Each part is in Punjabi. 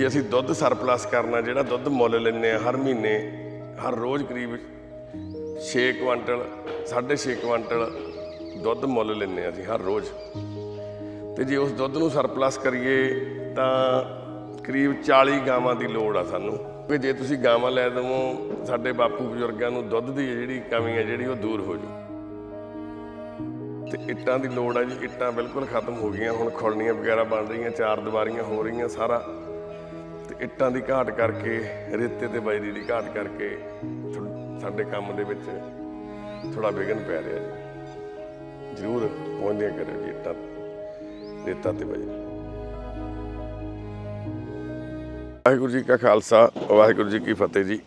ਜੇ ਅਸੀਂ ਦੁੱਧ ਸਰਪਲਸ ਕਰਨਾ, ਜਿਹੜਾ ਦੁੱਧ ਮੁੱਲ ਲੈਂਦੇ ਆ ਹਰ ਮਹੀਨੇ, ਹਰ ਰੋਜ਼ ਕਰੀਬ 6 ਕੁਆਂਟਲ 6.5 ਕੁਆਂਟਲ ਦੁੱਧ ਮੁੱਲ ਲੈਂਦੇ ਆ ਅਸੀਂ ਹਰ ਰੋਜ਼। ਤੇ ਜੇ ਉਸ ਦੁੱਧ ਨੂੰ ਸਰਪਲਸ ਕਰੀਏ, ਤਾਂ ਕਰੀਬ 40 ਗਾਵਾਂ ਦੀ ਲੋੜ ਆ ਸਾਨੂੰ। ਕਿ ਜੇ ਤੁਸੀਂ ਗਾਵਾਂ ਲੈ ਦਵੋ, ਸਾਡੇ ਬਾਪੂ ਬਜ਼ੁਰਗਾਂ ਨੂੰ ਦੁੱਧ ਦੀ ਜਿਹੜੀ ਕਮੀ ਹੈ ਜਿਹੜੀ ਉਹ ਦੂਰ ਹੋ ਜੂ ਤੇ ਇੱਟਾਂ ਦੀ ਲੋੜ ਆ ਜੀ, ਇੱਟਾਂ ਬਿਲਕੁਲ ਖਤਮ ਹੋ ਗਈਆਂ, ਹੁਣ ਖੁਰਣੀਆਂ ਵਗੈਰਾ ਬਣ ਰਹੀਆਂ, ਚਾਰ ਦੀਵਾਰੀਆਂ ਹੋ ਰਹੀਆਂ ਸਾਰਾ। ਇੱਟਾਂ ਦੀ ਘਾਟ ਕਰਕੇ, ਰੇਤੇ ਤੇ ਬਜਰੀ ਦੀ ਘਾਟ ਕਰਕੇ ਸਾਡੇ ਕੰਮ ਦੇ ਵਿੱਚ ਥੋੜਾ ਵਿਘਨ ਪੈ ਰਿਹਾ ਜੀ। ਜ਼ਰੂਰ ਪਹੁੰਚਦਿਆਂ ਕਰਿਓ ਜੀ ਇੱਟਾਂ, ਰੇਤਾ ਤੇ ਬਜਰੀ। ਵਾਹਿਗੁਰੂ ਜੀ ਕਾ ਖਾਲਸਾ, ਵਾਹਿਗੁਰੂ ਜੀ ਕੀ ਫਤਿਹ ਜੀ।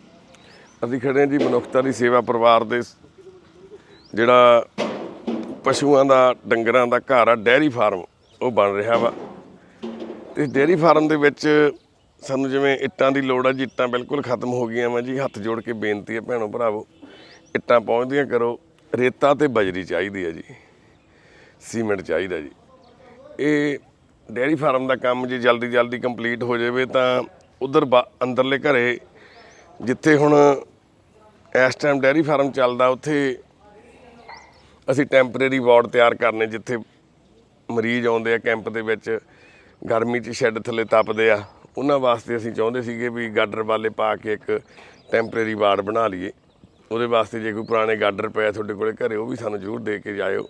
ਅਸੀਂ ਖੜੇ ਹਾਂ ਜੀ ਮਨੁੱਖਤਾ ਦੀ ਸੇਵਾ ਪਰਿਵਾਰ ਦੇ ਜਿਹੜਾ ਪਸ਼ੂਆਂ ਦਾ, ਡੰਗਰਾਂ ਦਾ ਘਰ ਆ, ਡੈਰੀ ਫਾਰਮ, ਉਹ ਬਣ ਰਿਹਾ ਵਾ। ਤੇ ਡੈਰੀ ਫਾਰਮ ਦੇ ਵਿੱਚ ਸਾਨੂੰ ਜਿਵੇਂ ਇੱਟਾਂ ਦੀ ਲੋੜ ਆ ਜੀ, ਇੱਟਾਂ ਬਿਲਕੁਲ ਖਤਮ ਹੋ ਗਈਆਂ ਵਾ ਜੀ, ਹੱਥ ਜੋੜ ਕੇ ਬੇਨਤੀ ਹੈ ਭੈਣੋ ਭਰਾਵੋ, ਇੱਟਾਂ ਪਹੁੰਚਦੀਆਂ ਕਰੋ, ਰੇਤਾ ਤੇ ਬਜਰੀ ਚਾਹੀਦੀ ਹੈ ਜੀ, ਸੀਮੈਂਟ ਚਾਹੀਦਾ ਜੀ। ਇਹ ਡੇਅਰੀ ਫਾਰਮ ਦਾ ਕੰਮ ਜੇ ਜਲਦੀ ਜਲਦੀ ਕੰਪਲੀਟ ਹੋ ਜਾਵੇ ਤਾਂ ਉਧਰ ਅੰਦਰਲੇ ਘਰੇ, ਜਿੱਥੇ ਹੁਣ ਇਸ ਟਾਈਮ ਡੇਅਰੀ ਫਾਰਮ ਚੱਲਦਾ, ਉੱਥੇ ਅਸੀਂ ਟੈਂਪਰੇਰੀ ਵਾਰਡ ਤਿਆਰ ਕਰਨੇ, ਜਿੱਥੇ ਮਰੀਜ਼ ਆਉਂਦੇ ਆ ਕੈਂਪ ਦੇ ਵਿੱਚ, ਗਰਮੀ 'ਚ ਸ਼ੈੱਡ ਥੱਲੇ ਤਪਦੇ ਆ। ਉਹਨਾਂ ਵਾਸਤੇ ਅਸੀਂ ਚਾਹੁੰਦੇ ਸੀਗੇ ਵੀ ਗਾਡਰ ਵਾਲੇ ਪਾ ਕੇ ਇੱਕ ਟੈਂਪਰੇਰੀ ਵਾਰਡ ਬਣਾ ਲਈਏ। ਉਹਦੇ ਵਾਸਤੇ ਜੇ ਕੋਈ ਪੁਰਾਣੇ ਗਾਡਰ ਪਿਆ ਤੁਹਾਡੇ ਕੋਲੇ ਘਰੇ, ਉਹ ਵੀ ਸਾਨੂੰ ਜ਼ਰੂਰ ਦੇ ਕੇ ਜਾਇਓ।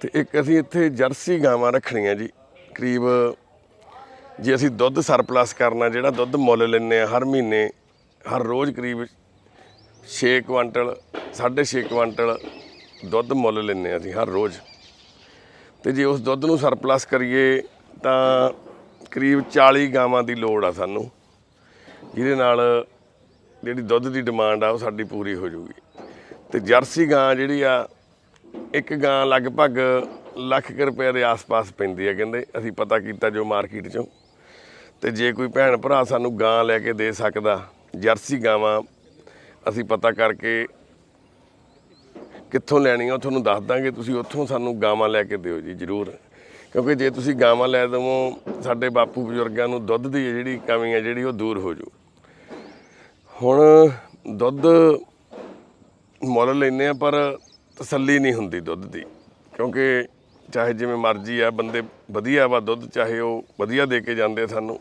ਤੇ ਇੱਕ ਅਸੀਂ ਇੱਥੇ ਜਰਸੀ ਗਾਵਾਂ ਰੱਖਣੀਆਂ ਜੀ, ਕਰੀਬ ਜੇ ਅਸੀਂ ਦੁੱਧ ਸਰਪਲਸ ਕਰਨਾ, ਜਿਹੜਾ ਦੁੱਧ ਮੁੱਲ ਲੈਂਦੇ ਆ ਹਰ ਮਹੀਨੇ, ਹਰ ਰੋਜ਼ ਕਰੀਬ 6 ਕੁਆਂਟਲ 6.5 ਕੁਆਂਟਲ ਦੁੱਧ ਮੁੱਲ ਲੈਂਦੇ ਆ ਅਸੀਂ ਹਰ ਰੋਜ਼। ਤੇ ਜੇ ਉਸ ਦੁੱਧ ਨੂੰ ਸਰਪਲਸ ਕਰੀਏ ਤਾਂ ਕਰੀਬ 40 ਗਾਵਾਂ ਦੀ ਲੋੜ ਆ ਸਾਨੂੰ। ਜਿਹਦੇ ਨਾਲ ਜਿਹੜੀ ਦੁੱਧ ਦੀ ਡਿਮਾਂਡ ਆ ਉਹ ਸਾਡੀ ਪੂਰੀ ਹੋ ਜੂਗੀ ਤੇ ਜਰਸੀ ਗਾਂ ਜਿਹੜੀ ਆ, ਇੱਕ ਗਾਂ ਲਗਭਗ ਲੱਖ ਕੁ ਰੁਪਏ ਦੇ ਆਸ-ਪਾਸ ਪੈਂਦੀ ਆ ਕਹਿੰਦੇ। ਅਸੀਂ ਪਤਾ ਕੀਤਾ ਜੋ ਮਾਰਕੀਟ 'ਚੋਂ। ਤੇ ਜੇ ਕੋਈ ਭੈਣ ਭਰਾ ਸਾਨੂੰ ਗਾਂ ਲੈ ਕੇ ਦੇ ਸਕਦਾ, ਜਰਸੀ ਗਾਵਾਂ ਅਸੀਂ ਪਤਾ ਕਰਕੇ ਕਿੱਥੋਂ ਲੈਣੀ ਆ ਉਹ ਤੁਹਾਨੂੰ ਦੱਸ ਦਾਂਗੇ। ਤੁਸੀਂ ਉੱਥੋਂ ਸਾਨੂੰ ਗਾਵਾਂ ਲੈ ਕੇ ਦਿਓ ਜੀ, ਜ਼ਰੂਰ। ਕਿਉਂਕਿ ਜੇ ਤੁਸੀਂ ਗਾਵਾਂ ਲੈ ਦਵੋ, ਸਾਡੇ ਬਾਪੂ ਬਜ਼ੁਰਗਾਂ ਨੂੰ ਦੁੱਧ ਦੀ ਜਿਹੜੀ ਕਮੀ ਹੈ, ਜਿਹੜੀ ਉਹ ਦੂਰ ਹੋ ਜੂ ਹੁਣ ਦੁੱਧ ਮੁੱਲ ਲੈਨੇ ਆ ਪਰ ਤਸੱਲੀ ਨਹੀਂ ਹੁੰਦੀ ਦੁੱਧ ਦੀ। ਕਿਉਂਕਿ ਚਾਹੇ ਜਿਵੇਂ ਮਰਜ਼ੀ ਆ, ਬੰਦੇ ਵਧੀਆ ਵਾ ਦੁੱਧ, ਚਾਹੇ ਉਹ ਵਧੀਆ ਦੇ ਕੇ ਜਾਂਦੇ ਸਾਨੂੰ,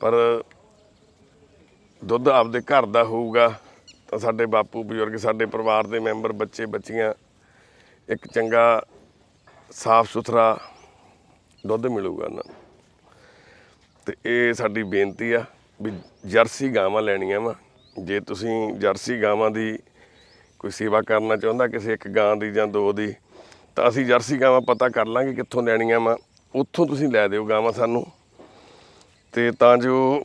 ਪਰ ਦੁੱਧ ਆਪਦੇ ਘਰ ਦਾ ਹੋਊਗਾ, ਤਾਂ ਸਾਡੇ ਬਾਪੂ ਬਜ਼ੁਰਗ, ਸਾਡੇ ਪਰਿਵਾਰ ਦੇ ਮੈਂਬਰ, ਬੱਚੇ, ਬੱਚੀਆਂ, ਇੱਕ ਚੰਗਾ ਸਾਫ਼ ਸੁਥਰਾ ਦੁੱਧ ਮਿਲੂਗਾ ਉਹਨਾਂ ਨੂੰ। ਤੇ ਇਹ ਸਾਡੀ ਬੇਨਤੀ ਆ ਵੀ ਜਰਸੀ ਗਾਵਾਂ ਲੈਣੀਆਂ ਵਾ। ਜੇ ਤੁਸੀਂ ਜਰਸੀ ਗਾਵਾਂ ਦੀ ਕੋਈ ਸੇਵਾ ਕਰਨਾ ਚਾਹੁੰਦਾ, ਕਿਸੇ ਇੱਕ ਗਾਂ ਦੀ ਜਾਂ ਦੋ ਦੀ, ਤਾਂ ਅਸੀਂ ਜਰਸੀ ਗਾਵਾਂ ਪਤਾ ਕਰ ਲਾਂਗੇ ਕਿੱਥੋਂ ਲੈਣੀਆਂ ਵਾ। ਉੱਥੋਂ ਤੁਸੀਂ ਲੈ ਦਿਓ ਗਾਵਾਂ ਸਾਨੂੰ। ਤੇ ਤਾਂ ਜੋ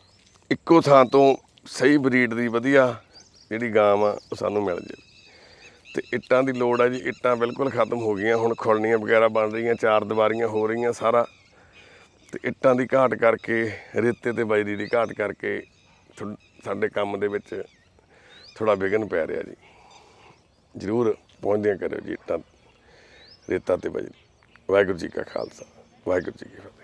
ਇੱਕੋ ਥਾਂ ਤੋਂ ਸਹੀ ਬਰੀਡ ਦੀ ਵਧੀਆ ਜਿਹੜੀ ਗਾਂ ਵਾ, ਉਹ ਸਾਨੂੰ ਮਿਲ ਜਾਵੇ। ਤੇ ਇੱਟਾਂ ਦੀ ਲੋੜ ਆ ਜੀ, ਇੱਟਾਂ ਬਿਲਕੁਲ ਖਤਮ ਹੋ ਗਈਆਂ, ਹੁਣ ਖੁਰਣੀਆਂ ਵਗੈਰਾ ਬਣ ਰਹੀਆਂ, ਚਾਰ ਦੀਵਾਰੀਆਂ ਹੋ ਰਹੀਆਂ ਸਾਰਾ। ਤੇ ਇੱਟਾਂ ਦੀ ਘਾਟ ਕਰਕੇ, ਰੇਤੇ ਤੇ ਬਜਰੀ ਦੀ ਘਾਟ ਕਰਕੇ ਥੋ- ਸਾਡੇ ਕੰਮ ਦੇ ਵਿੱਚ ਥੋੜਾ ਵਿਘਨ ਪੈ ਰਿਹਾ ਜੀ। ਜ਼ਰੂਰ ਪਹੁੰਚਦਿਆਂ ਕਰਿਓ ਜੀ ਇੱਟਾਂ, ਰੇਤਾ ਤੇ ਬਜਰੀ। ਵਾਹਿਗੁਰੂ ਜੀ ਕਾ ਖਾਲਸਾ, ਵਾਹਿਗੁਰੂ ਜੀ ਕੀ ਫਤਿਹ।